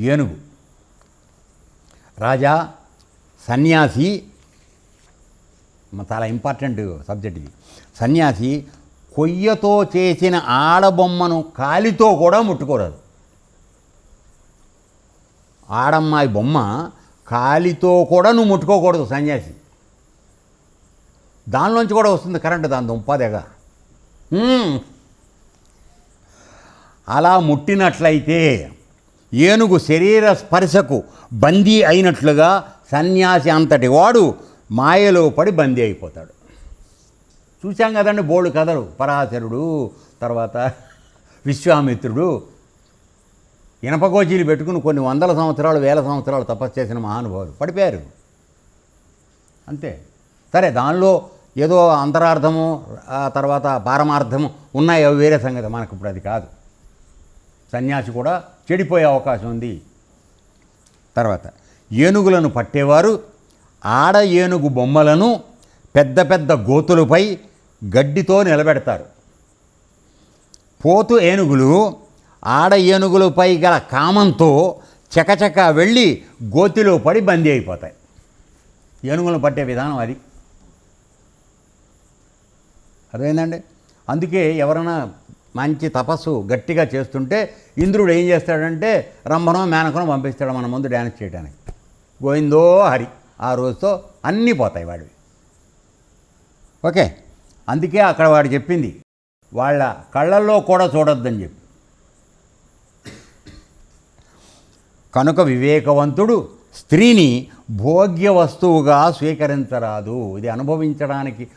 ఏనుగు. రాజా సన్యాసి చాలా ఇంపార్టెంట్ సబ్జెక్ట్ ఇది. సన్యాసి కొయ్యతో చేసిన ఆడబొమ్మను కాలితో కూడా ముట్టుకోరాదు. ఆడమ్మాయి బొమ్మ కాలితో కూడా నువ్వు ముట్టుకోకూడదు సన్యాసి. దానిలోంచి కూడా వస్తుంది కరెంటు దాని దుంపదేగా అలా ముట్టినట్లయితే ఏనుగు శరీర స్పర్శకు బందీ అయినట్లుగా సన్యాసి అంతటి వాడు మాయలో పడి బందీ అయిపోతాడు. చూశాం కదండి బోడు కథలు పరాశరుడు తర్వాత విశ్వామిత్రుడు ఇనపగోజీలు పెట్టుకుని కొన్ని వందల సంవత్సరాలు వేల సంవత్సరాలు తపస్సు చేసిన మహానుభావులు పడిపోయారు. అంతే. సరే దానిలో ఏదో అంతరార్థము ఆ తర్వాత పారమార్థము ఉన్నాయి అవి వేరే సంగతి. మనకు ఇప్పుడు అది కాదు. సన్యాసి కూడా చెడిపోయే అవకాశం ఉంది. తర్వాత ఏనుగులను పట్టేవారు ఆడ ఏనుగు బొమ్మలను పెద్ద పెద్ద గోతులపై గడ్డితో నిలబెడతారు. పోతు ఏనుగులు ఆడ ఏనుగులపై గల కామంతో చకచక వెళ్ళి గోతిలో పడి బందీ అయిపోతాయి. ఏనుగులను పట్టే విధానం అది. అర్థమైందండి? అందుకే ఎవరైనా మంచి తపస్సు గట్టిగా చేస్తుంటే ఇంద్రుడు ఏం చేస్తాడంటే రంభనో మేనకనో పంపిస్తాడు మన ముందు డ్యాన్స్ చేయడానికి గోవిందో హరి. ఆ రోజుతో అన్నీ పోతాయి వాడివి. ఓకే? అందుకే అక్కడ వాడు చెప్పింది. వాళ్ళ కళ్ళల్లో కూడా చూడొద్దని చెప్పి. కనుక వివేకవంతుడు స్త్రీని భోగ్య వస్తువుగా స్వీకరించరాదు. ఇది అనుభవించడానికి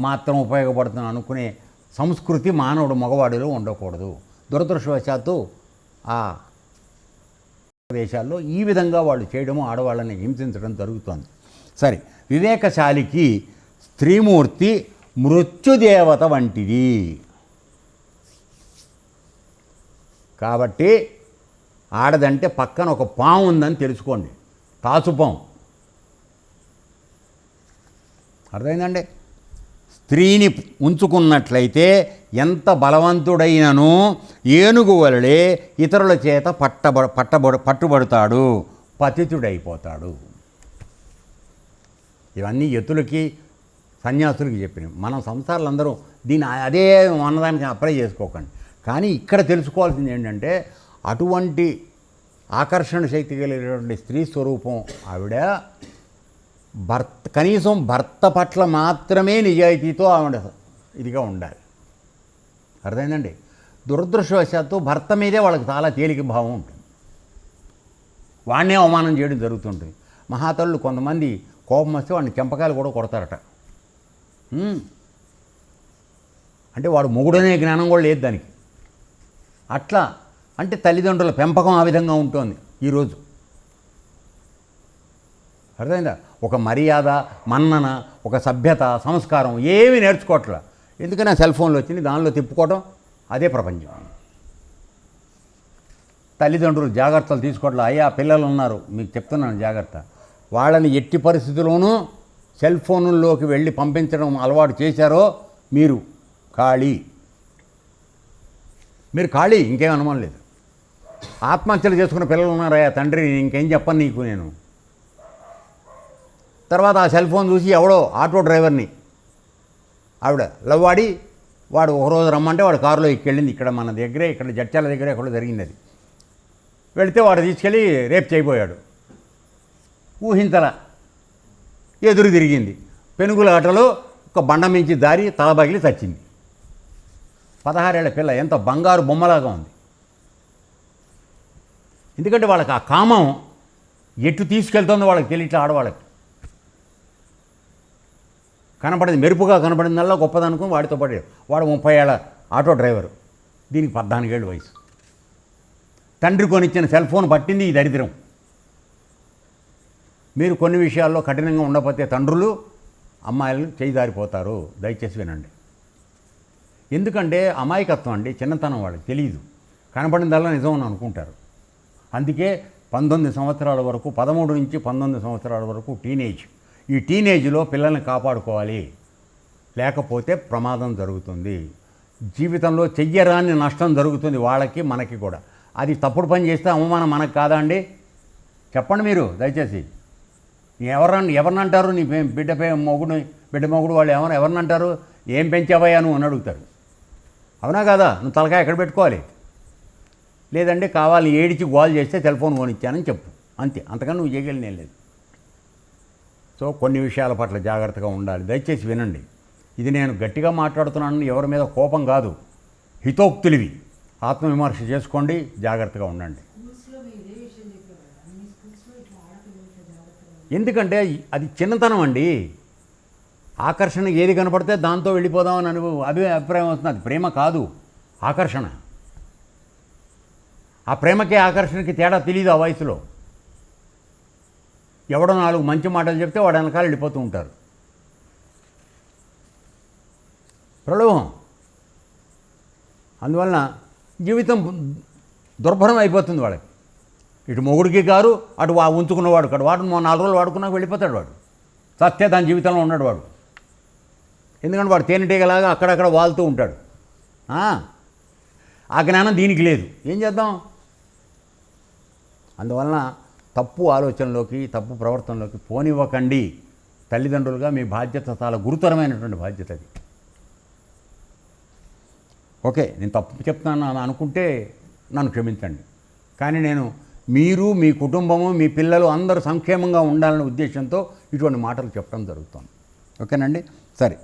మాత్రం ఉపయోగపడుతుంది అనుకునే సంస్కృతి మానవుడు మగవాడిలో ఉండకూడదు. దురదృష్టవశాత్తు ఆ దేశాల్లో ఈ విధంగా వాళ్ళు చేయడము ఆడవాళ్ళని హింసించడం జరుగుతోంది. సరే వివేకశాలికి స్త్రీమూర్తి మృత్యుదేవత వంటిది. కాబట్టి ఆడదంటే పక్కన ఒక పాము ఉందని తెలుసుకోండి. తాచుపాము అర్థమైందండి? స్త్రీని ఉంచుకున్నట్లయితే ఎంత బలవంతుడైనను ఏనుగు వలలే ఇతరుల చేత పట్టబ పట్టబడు పట్టుబడతాడు పతితుడైపోతాడు. ఇవన్నీ ఎత్తులకి సన్యాసులకి చెప్పినవి. మనం సంసారాలందరూ దీన్ని అదే అన్నదానికి అప్లై చేసుకోకండి. కానీ ఇక్కడ తెలుసుకోవాల్సింది ఏంటంటే అటువంటి ఆకర్షణ శక్తి కలిగినటువంటి స్త్రీ స్వరూపం ఆవిడ భర్త కనీసం భర్త పట్ల మాత్రమే నిజాయితీతో ఆవిడ ఇదిగా ఉండాలి. అర్థమైందండి? దురదృష్టవశాత్తు భర్త మీదే వాళ్ళకి చాలా తేలిక భావం ఉంటుంది. వాడినే అవమానం చేయడం జరుగుతుంటుంది. మహాతల్లు కొంతమంది కోపం వస్తే వాడిని చెంపకాయలు కూడా కొడతారట. అంటే వాడు మొగుడనే జ్ఞానం కూడా లేదు దానికి. అట్లా అంటే తల్లిదండ్రుల పెంపకం ఆ విధంగా ఉంటుంది ఈరోజు. అర్థమైందా? ఒక మర్యాద మన్నన ఒక సభ్యత సంస్కారం ఏమీ నేర్చుకోవట్లా. ఎందుకని సెల్ ఫోన్లు వచ్చింది? దానిలో తిప్పుకోవడం అదే ప్రపంచం. తల్లిదండ్రులు జాగ్రత్తలు తీసుకోవట్లే. అయ్యా పిల్లలు ఉన్నారు. మీకు చెప్తున్నాను జాగ్రత్త. వాళ్ళని ఎట్టి పరిస్థితుల్లోనూ సెల్ ఫోన్లోకి వెళ్ళి పంపించడం అలవాటు చేశారో మీరు. ఖాళీ. మీరు ఖాళీ ఇంకేం అనుమానం లేదు. ఆత్మహత్యలు చేసుకున్న పిల్లలు ఉన్నారయ్యా తండ్రి ఇంకేం చెప్పను నీకు నేను. తర్వాత ఆ సెల్ ఫోన్ చూసి ఎవడో ఆటో డ్రైవర్ని ఆవిడ లవ్వాడి వాడు ఒక రోజు రమ్మంటే వాడు కారులో ఎక్కెళ్ళింది ఇక్కడ మన దగ్గరే ఇక్కడ జడ్చాల దగ్గరే ఎక్కడో జరిగింది అది. వెళితే వాడు తీసుకెళ్ళి రేపు చేయబోయాడు. ఊహింతల ఎదురు తిరిగింది. పెనుగుల ఆటలో ఒక బండ మించి దారి తల పగిలి చచ్చింది. పదహారేళ్ళ పిల్ల ఎంత బంగారు బొమ్మలాగా ఉంది. ఎందుకంటే వాళ్ళకి ఆ కామం ఎటు తీసుకెళ్తుందో వాళ్ళకి తెలియట్లే ఆడవాళ్ళకి. కనపడింది మెరుపుగా కనపడిందల్లా గొప్పదనుకుని వాడితో పాటు వాడు ముప్పై ఏళ్ళ ఆటో డ్రైవరు. దీనికి పద్నాలుగేళ్ళు వయసు. తండ్రి కొనిచ్చిన సెల్ ఫోన్ పట్టింది ఈ దరిద్రం. మీరు కొన్ని విషయాల్లో కఠినంగా ఉండకపోతే తండ్రులు అమ్మాయిలను చేయిదారిపోతారు. దయచేసి వినండి. ఎందుకంటే అమాయకత్వం అండి చిన్నతనం వాళ్ళకి తెలియదు కనపడిందల్లా నిజం అని అనుకుంటారు. అందుకే పంతొమ్మిది సంవత్సరాల వరకు పదమూడు నుంచి పంతొమ్మిది సంవత్సరాల వరకు టీనేజ్. ఈ టీనేజ్లో పిల్లల్ని కాపాడుకోవాలి. లేకపోతే ప్రమాదం జరుగుతుంది. జీవితంలో చెయ్యరాని నష్టం జరుగుతుంది వాళ్ళకి మనకి కూడా. అది తప్పుడు పని చేస్తే అవమానం మనకు కాదా అండి? చెప్పండి మీరు దయచేసి. ఎవరన్నా ఎవరిని అంటారు నీ పే- బిడ్డ పే మొగుడు బిడ్డ మొగుడు వాళ్ళు ఎవరు ఎవరిని అంటారు ఏం పెంచావయ్యా నువ్వు అని అడుగుతారు. అవునా కదా? నువ్వు తలకాయ ఎక్కడ పెట్టుకోవాలి? లేదంటే కావాలి ఏడిచి గోల్ చేస్తే టెలిఫోన్ కొనిచ్చానని చెప్పు. అంతే. అంతకన్నా నువ్వు చేయగలిగిన లేదు. సో కొన్ని విషయాల పట్ల జాగ్రత్తగా ఉండాలి. దయచేసి వినండి. ఇది నేను గట్టిగా మాట్లాడుతున్నాను ఎవరి మీద కోపం కాదు. హితోక్తులివి. ఆత్మవిమర్శ చేసుకోండి. జాగ్రత్తగా ఉండండి. ఎందుకంటే అది చిన్నతనం అండి. ఆకర్షణ ఏది కనపడితే దాంతో వెళ్ళిపోదామని అను అభి అభిప్రాయం వస్తుంది. అది ప్రేమ కాదు. ఆకర్షణ. ఆ ప్రేమకి ఆకర్షణకి తేడా తెలియదు ఆ వయసులో. ఎవడో నాలుగు మంచి మాటలు చెప్తే వాడు వెనకాల వెళ్ళిపోతూ ఉంటారు. ప్రలోభం. అందువలన జీవితం దుర్భరం అయిపోతుంది వాళ్ళకి. ఇటు మొగుడికి కారు అటు వా ఉంచుకున్నవాడు కాడు. వాడు మా నాలుగు రోజులు వాడుకున్నాక వెళ్ళిపోతాడు వాడు. సత్య దాని జీవితంలో ఉన్నాడు వాడు. ఎందుకంటే వాడు తేనెటీగలాగా అక్కడక్కడ వాలుతూ ఉంటాడు. ఆ జ్ఞానం దీనికి లేదు. ఏం చేద్దాం? అందువలన తప్పు ఆలోచనలోకి తప్పు ప్రవర్తనలోకి పోనివ్వకండి. తల్లిదండ్రులుగా మీ బాధ్యత చాలా గురుతరమైనటువంటి బాధ్యత అది. ఓకే నేను తప్పు చెప్తాను అని అనుకుంటే నన్ను క్షమించండి. కానీ నేను మీరు మీ కుటుంబము మీ పిల్లలు అందరూ సంక్షేమంగా ఉండాలనే ఉద్దేశంతో ఇటువంటి మాటలు చెప్పడం జరుగుతుంది. ఓకేనండి? సరే.